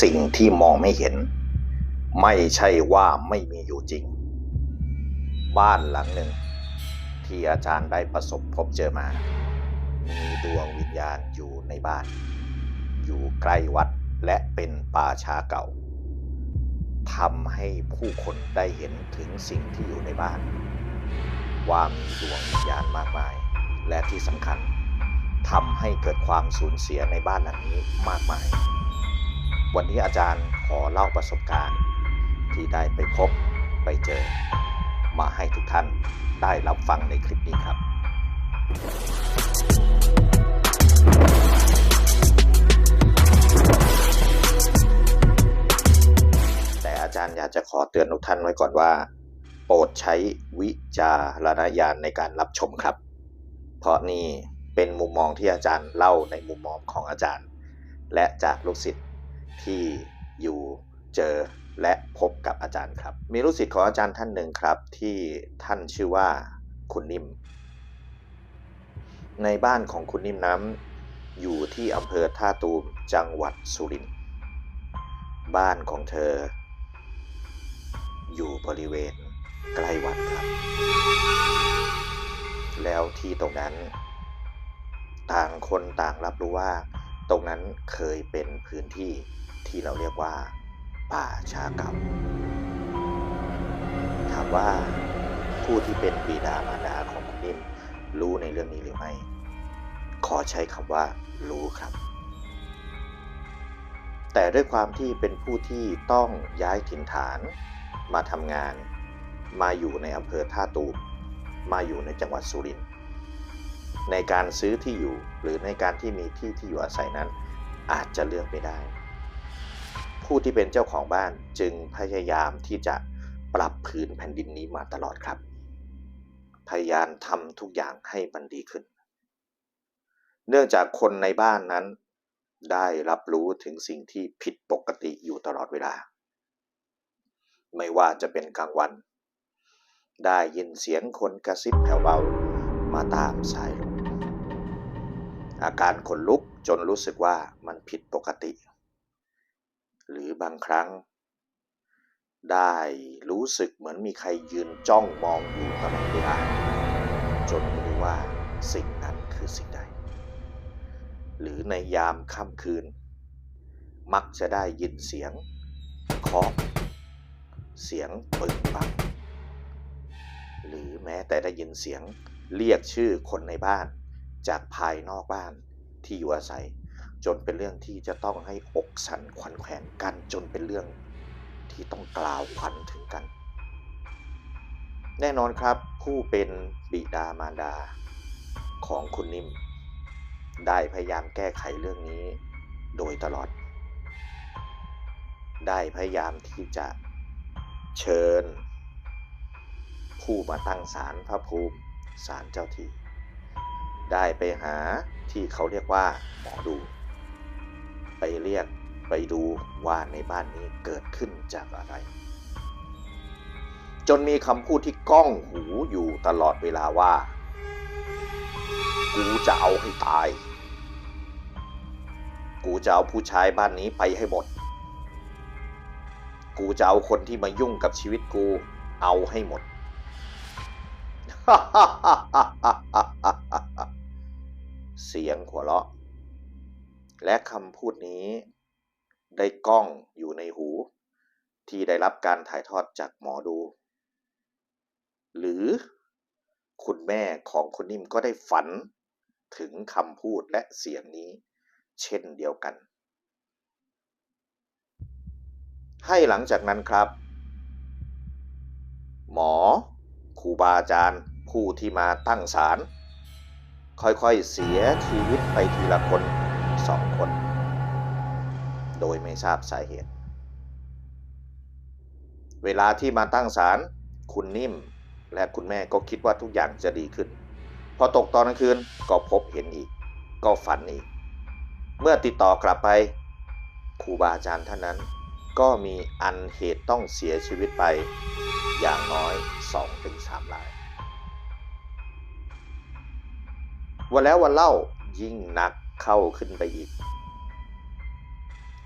สิ่งที่มองไม่เห็น ไม่ใช่ว่าไม่มีอยู่จริง บ้านหลังหนึ่ง ที่อาจารย์ได้ประสบพบเจอมา มีดวงวิญญาณอยู่ในบ้าน อยู่ใกล้วัดและเป็นป่าช้าเก่าทำให้ผู้คนได้เห็นถึงสิ่งที่อยู่ในบ้าน ว่ามีดวงวิญญาณมากมาย และที่สำคัญทำให้เกิดความสูญเสียในบ้านหลังนี้มากมาย วันนี้อาจารย์ขอเล่าประสบการณ์ ที่ได้ไปพบไปเจอ มาให้ทุกท่านได้รับฟังในคลิปนี้ครับ แต่อาจารย์อยากจะขอเตือนทุกท่านไว้ก่อนว่า โปรดใช้วิจารณญาณในการรับชมครับ เพราะนี่เป็นมุมมองที่อาจารย์เล่าในมุมมองของอาจารย์ และจากลูกศิษย์ ที่อยู่เจอและพบกับอาจารย์ครับ มีลูกศิษย์ของอาจารย์ท่านหนึ่งครับ ที่ท่านชื่อว่าคุณนิ่ม ในบ้านของคุณนิ่มน้ำอยู่ที่อำเภอท่าตูมจังหวัดสุรินทร์บ้านของเธอ อยู่บริเวณใกล้วัดครับ แล้วที่ตรงนั้น ต่างคนต่างรับรู้ว่า ตรงนั้นเคยเป็นพื้นที่ ที่เราเรียกว่า ป่าช้าเก่า ถามว่าผู้ที่เป็นบิดามารดาของคุณนิ่มรู้ในเรื่องนี้หรือไม่ ขอใช้คำว่า รู้ครับ แต่ด้วยความที่เป็นผู้ที่ต้องย้ายถิ่นฐานมาทำงาน มาอยู่ในอำเภอท่าตูมมาอยู่ในจังหวัดสุรินทร์ในการซื้อที่อยู่หรือในการที่มีที่ที่อยู่อาศัยนั้น อาจจะเลือกไม่ได้ ผู้ที่เป็นเจ้าของบ้านจึงพยายามที่จะปรับผืนแผ่นดินนี้มาตลอดครับ พยายามทำทุกอย่างให้มันดีขึ้น เนื่องจากคนในบ้านนั้น ได้รับรู้ถึงสิ่งที่ผิดปกติอยู่ตลอดเวลา ไม่ว่าจะเป็นกลางวัน ได้ยินเสียงคนกระซิบแผ่วเบามาตามสายลมอาการขนลุกจนรู้สึกว่ามันผิดปกติ หรือบางครั้ง ได้รู้สึกเหมือนมีใครยืนจ้องมองอยู่ตลอดเวลาจนไม่รู้ว่าสิ่งนั้นคือสิ่งใด หรือในยามค่ำคืน มักจะได้ยินเสียงเคาะเสียงปึงปังหรือแม้แต่ได้ยินเสียงเรียกชื่อคนในบ้าน จากภายนอกบ้านที่อยู่อาศัย จนเป็นเรื่องที่จะต้องให้อกสั่นขวัญแขวนกันจนเป็นเรื่องที่ต้องกล่าวขวัญถึงกัน แน่นอนครับผู้เป็นบิดามารดาของคุณนิ่ม ได้พยายามแก้ไขเรื่องนี้โดยตลอด ได้พยายามที่จะเชิญ ผู้มาตั้งศาลพระภูมิศาลเจ้าที่ ได้ไปหาที่เขาเรียกว่าหมอดู ไปเรียกไปดูว่าในบ้านนี้เกิดขึ้นจากอะไร จนมีคำพูดที่ก้องหูอยู่ตลอดเวลาว่า กูจะเอาให้ตาย กูจะเอาผู้ชายบ้านนี้ไปให้หมด กูจะเอาคนที่มายุ่งกับชีวิตกูเอาให้หมด เสียงหัวเราะ และคำพูดนี้ได้กล้องอยู่ในหู ที่ได้รับการถ่ายทอดจากหมอดู หรือคุณแม่ของคุณนิ่มก็ได้ฝันถึงคำพูดและเสียงนี้ เช่นเดียวกัน ให้หลังจากนั้นครับ หมอครูบาอาจารย์ผู้ที่มาตั้งศาลค่อยๆเสียชีวิตไปทีละคน สองคน โดยไม่ทราบสาเหตุ เวลาที่มาตั้งศาลคุณนิ่ม และคุณแม่ก็คิดว่าทุกอย่างจะดีขึ้น พอตกตอนกลางคืนก็พบเห็นอีก ก็ฝันอีก เมื่อติดต่อกลับไปครูบาอาจารย์ท่านนั้น ก็มีอันเหตุต้องเสียชีวิตไป อย่างน้อย2-3รายวันแล้ววันเล่ายิ่งหนัก เข้าขึ้นไปอีก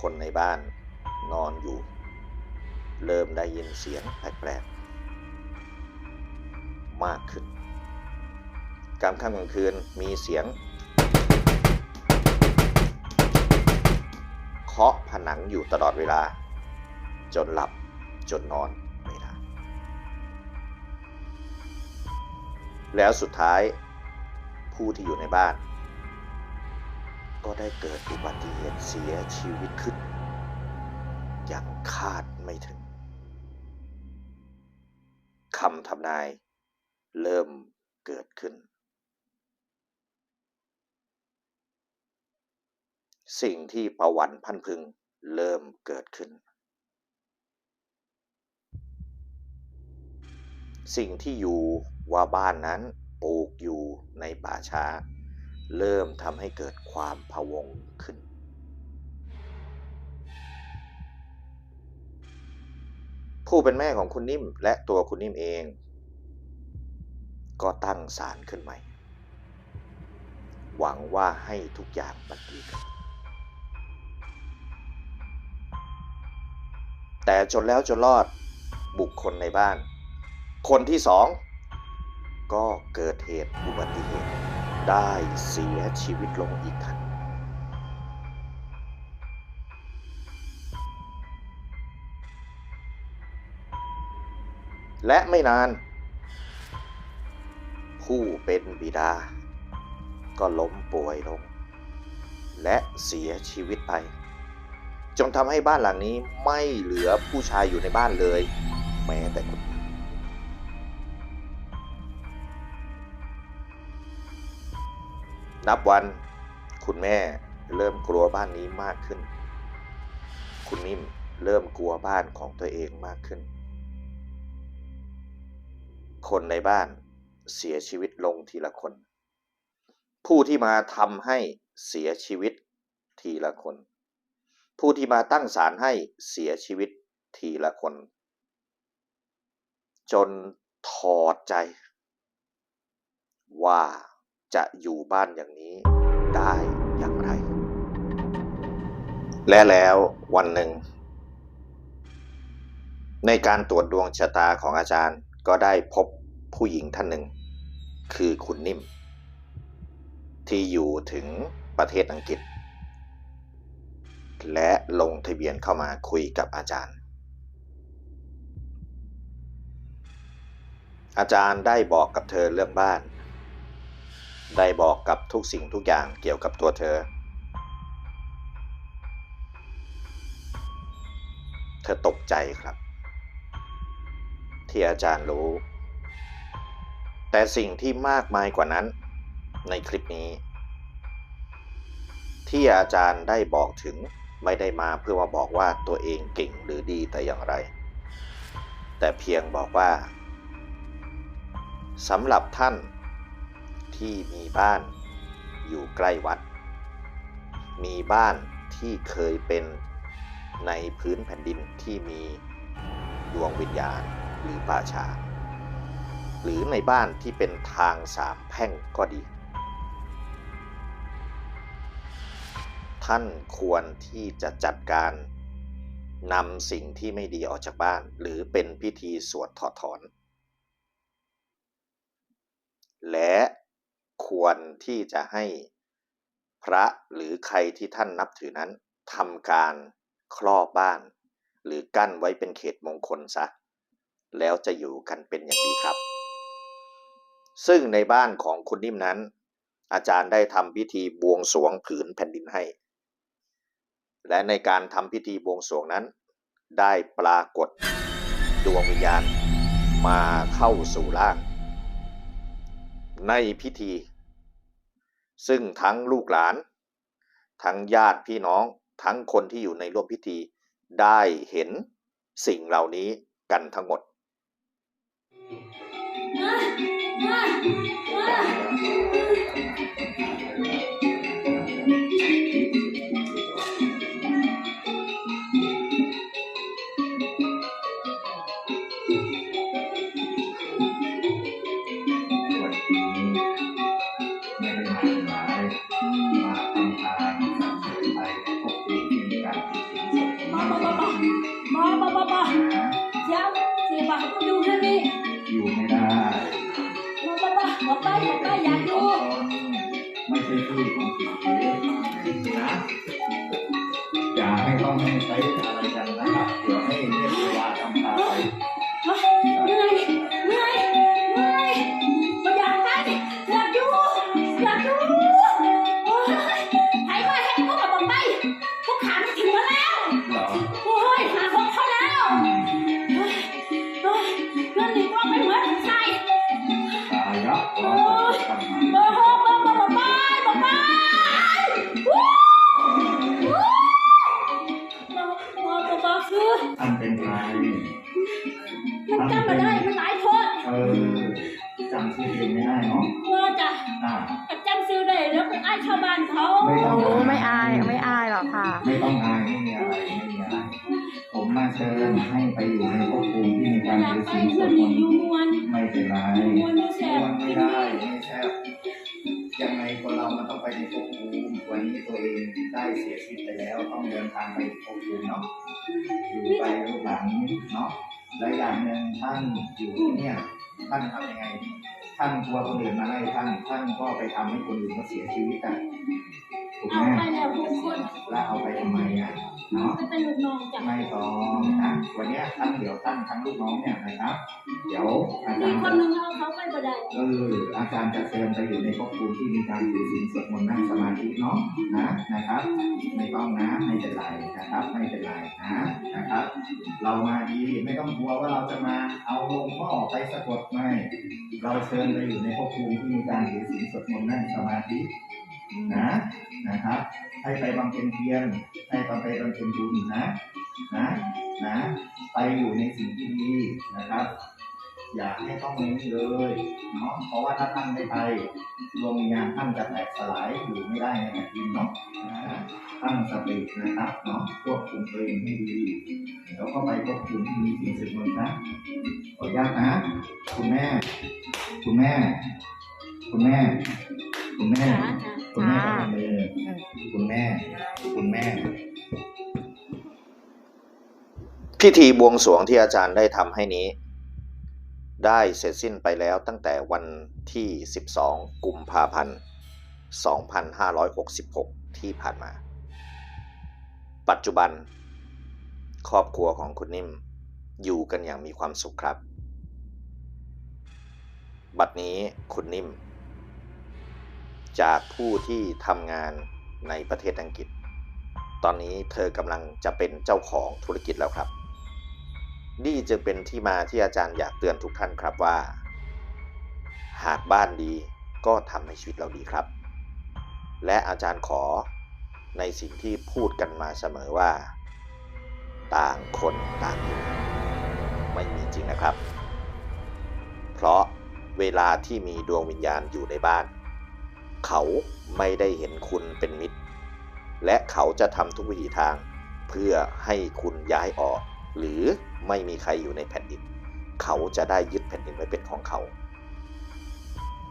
คนในบ้านนอนอยู่ เริ่มได้ยินเสียงแปลกๆ มากขึ้น กลางค่ำกลางคืนมีเสียงเคาะผนังอยู่ตลอดเวลา จนหลับจนนอนไม่ได้ แล้วสุดท้ายผู้ที่อยู่ในบ้าน ก็ได้เกิดอุบัติเหตุเสียชีวิตขึ้น อย่างคาดไม่ถึงคำทำนายเริ่มเกิดขึ้น สิ่งที่ประวันพันพึงเริ่มเกิดขึ้น สิ่งที่อยู่ว่าบ้านนั้นปลูกอยู่ในป่าช้า เริ่มทำให้เกิดความพะวงขึ้น ผู้เป็นแม่ของคุณนิ่มและตัวคุณนิ่มเอง ก็ตั้งศาลขึ้นใหม่ หวังว่าให้ทุกอย่างมันดีขึ้นแต่จนแล้วจนรอดบุคคลในบ้าน คนที่สองก็เกิดเหตุอุบัติเหตุ ได้เสียชีวิตลงอีกทันและไม่นาน ผู้เป็นบิดา ก็ล้มป่วยลง และเสียชีวิตไป จนทำให้บ้านหลังนี้ไม่เหลือผู้ชายอยู่ในบ้านเลย แม้แต่คน นับวันคุณแม่เริ่มกลัวบ้านนี้มากขึ้น คุณนิ่มเริ่มกลัวบ้านของตัวเองมากขึ้น คนในบ้านเสียชีวิตลงทีละคน ผู้ที่มาทำให้เสียชีวิตทีละคน ผู้ที่มาตั้งศาลให้เสียชีวิตทีละคน จนถอดใจว่า จะอยู่บ้านอย่างนี้ได้อย่างไร และแล้ววันหนึ่ง ในการตรวจดวงชะตาของอาจารย์ก็ได้พบผู้หญิงท่านหนึ่ง คือคุณนิ่ม ที่อยู่ถึงประเทศอังกฤษ และลงทะเบียนเข้ามาคุยกับอาจารย์ อาจารย์ได้บอกกับเธอเรื่องบ้าน ได้บอกกับทุกสิ่งทุกอย่างเกี่ยวกับตัวเธอ เธอตกใจครับ ที่อาจารย์รู้ แต่สิ่งที่มากมายกว่านั้นในคลิปนี้ ที่อาจารย์ได้บอกถึงไม่ได้มาเพื่อมาบอกว่าตัวเองเก่งหรือดีแต่อย่างไร แต่เพียงบอกว่าสำหรับท่าน ที่มีบ้านอยู่ใกล้วัด มีบ้านที่เคยเป็นในพื้นแผ่นดินที่มีดวงวิญญาณหรือป่าชาหรือในบ้านที่เป็นทางสามแพร่งก็ดี ท่านควรที่จะจัดการนำสิ่งที่ไม่ดีออกจากบ้าน หรือเป็นพิธีสวดถอดถอน และ ควรที่จะให้พระหรือใครที่ท่านนับถือนั้นทำการครอบบ้าน หรือกั้นไว้เป็นเขตมงคลซะ แล้วจะอยู่กันเป็นอย่างดีครับ ซึ่งในบ้านของคุณนิ่มนั้น อาจารย์ได้ทำพิธีบวงสรวงผืนแผ่นดินให้ และในการทำพิธีบวงสรวงนั้น ได้ปรากฏดวงวิญญาณมาเข้าสู่ร่าง ในพิธี ซึ่งทั้งลูกหลาน ทั้งญาติพี่น้อง ทั้งคนที่อยู่ในร่วมพิธี ได้เห็นสิ่งเหล่านี้กันทั้งหมดวัน ให้ต้องให้ใช้อะไรกันนะครับเดี๋ยวให้เทพเทวาทำ คนเรามันต้องไปในภพภูมิวันนี้ตัวเองได้เสียชีวิตไปแล้ว ต้องเดินทางไปภพภูมิเนาะอยู่ไปลูกหลานเนาะและอย่างหนึ่งท่านอยู่ที่เนี่ยท่านทำยังไง ท่านกลัวคนอื่นมาไล่ท่านท่านก็ไปทำให้คนอื่นเขาเสียชีวิตกันถูกเอาไหมไปแล้วทุกคนแล้วเอาไปทำไมอะ เนาะไปเป็นลูกน้องจ้ะไม่ต้องนะวันเนี้ยท่านเดี๋ยวท่านทั้งลูกน้องเนี่ยนะครับ เดี๋ยวอามีจารย์คนจะหนึ่งเอาเขาไปบ่ได้เอออาจารย์จะเชิญไปอยู่ในภพภูมิที่มีการถือศีลสวดมนต์นั่งสมาธิเนาะนะนะครับ ไม่ต้องนะไม่เป็นไรนะครับ ไม่เป็นไรนะนะครับ เรามาดีไม่ต้องกลัวว่าเราจะมาเอาลงพ่อไปสะกดไม่เราเชิญไปอยู่ในภพภูมิที่มีการถือศีลสวดมนต์นั่งสมาธิ นะนะครับ ให้ไปบำเพ็ญเพียรให้ไปบำเพ็ญบุญนะนะนะไปอยู่ในสิ่งที่ดีนะครับ อย่าให้ต้องนี้เลยเนาะเพราะว่าถ้าท่านไม่ไปดวงวิญญาณท่านจะแตกสลายอยู่ไม่ได้ในแผ่นดินเนาะตั้งสตินะครับเนาะควบคุมตัวเองให้ดีแล้วก็ไปควบคุมที่มีสิ่งสึกมนต์นะขออนุญาตนะคุณแม่ คุณแม่ คุณแม่ คุณแม่ คุณแม่กำลังเลยคุณแม่ คุณแม่ พิธีบวงสรวงที่อาจารย์ได้ทำให้นี้ ได้เสร็จสิ้นไปแล้วตั้งแต่วันที่ 12 กุมภาพันธ์ 2566 ที่ผ่านมา ปัจจุบัน ครอบครัวของคุณนิ่มอยู่กันอย่างมีความสุขครับ บัดนี้คุณนิ่ม จากผู้ที่ทำงานในประเทศอังกฤษ ตอนนี้เธอกำลังจะเป็นเจ้าของธุรกิจแล้วครับ นี่จึงเป็นที่มาที่อาจารย์อยากเตือนทุกท่านครับว่า หากบ้านดีก็ทำให้ชีวิตเราดีครับ และอาจารย์ขอในสิ่งที่พูดกันมาเสมอว่า ต่างคนต่างอยู่ไม่มีจริงนะครับ เพราะเวลาที่มีดวงวิญญาณอยู่ในบ้าน เขาไม่ได้เห็นคุณเป็นมิตร และเขาจะทำทุกวิถีทาง เพื่อให้คุณย้ายออก หรือไม่มีใครอยู่ในแผ่นดิน เขาจะได้ยึดแผ่นดินไว้เป็นของเขา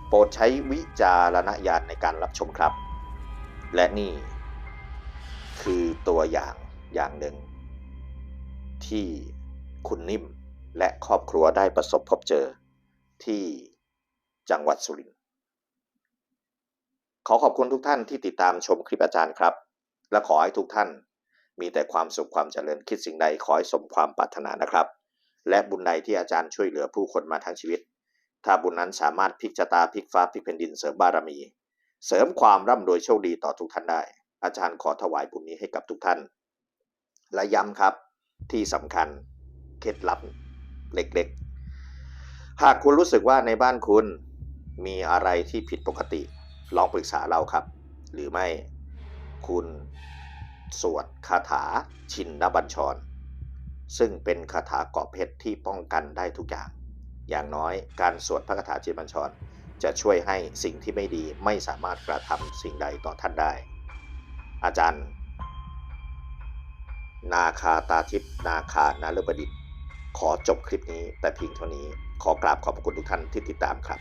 โปรดใช้วิจารณญาณในการรับชมครับ และนี่ คือตัวอย่างอย่างหนึ่ง ที่คุณนิ่มและครอบครัวได้ประสบพบเจอที่จังหวัดสุรินทร์ ขอขอบคุณทุกท่านที่ติดตามชมคลิปอาจารย์ครับ และขอให้ทุกท่าน มีแต่ความสุขความเจริญคิดสิ่งใดขอให้สมความปรารถนานะครับ และบุญใดที่อาจารย์ช่วยเหลือผู้คนมาทั้งชีวิต ถ้าบุญนั้นสามารถพลิกชะตาพลิกฟ้าพลิกแผ่นดินเสริมบารมี เสริมความร่ำรวยโชคดีต่อทุกท่านได้ อาจารย์ขอถวายบุญนี้ให้กับทุกท่าน และย้ำครับที่สำคัญเคล็ดลับเล็กๆ หากคุณรู้สึกว่าในบ้านคุณมีอะไรที่ผิดปกติ ลองปรึกษาเราครับ หรือไม่คุณสวดคาถาชินนบัญชร ซึ่งเป็นคาถาเกรอบเพชรที่ป้องกันได้ทุกอย่าง อย่างน้อยการสวดพระคาถาชินบัญชร จะช่วยให้สิ่งที่ไม่ดีไม่สามารถกระทำสิ่งใดต่อท่านได้ อาจารย์ นาคาตาทิพนาคานาฤบดินขอจบคลิปนี้แต่เพียงเท่านี้ขอกราบขอบพระคุณทุกท่านที่ติดตามครับ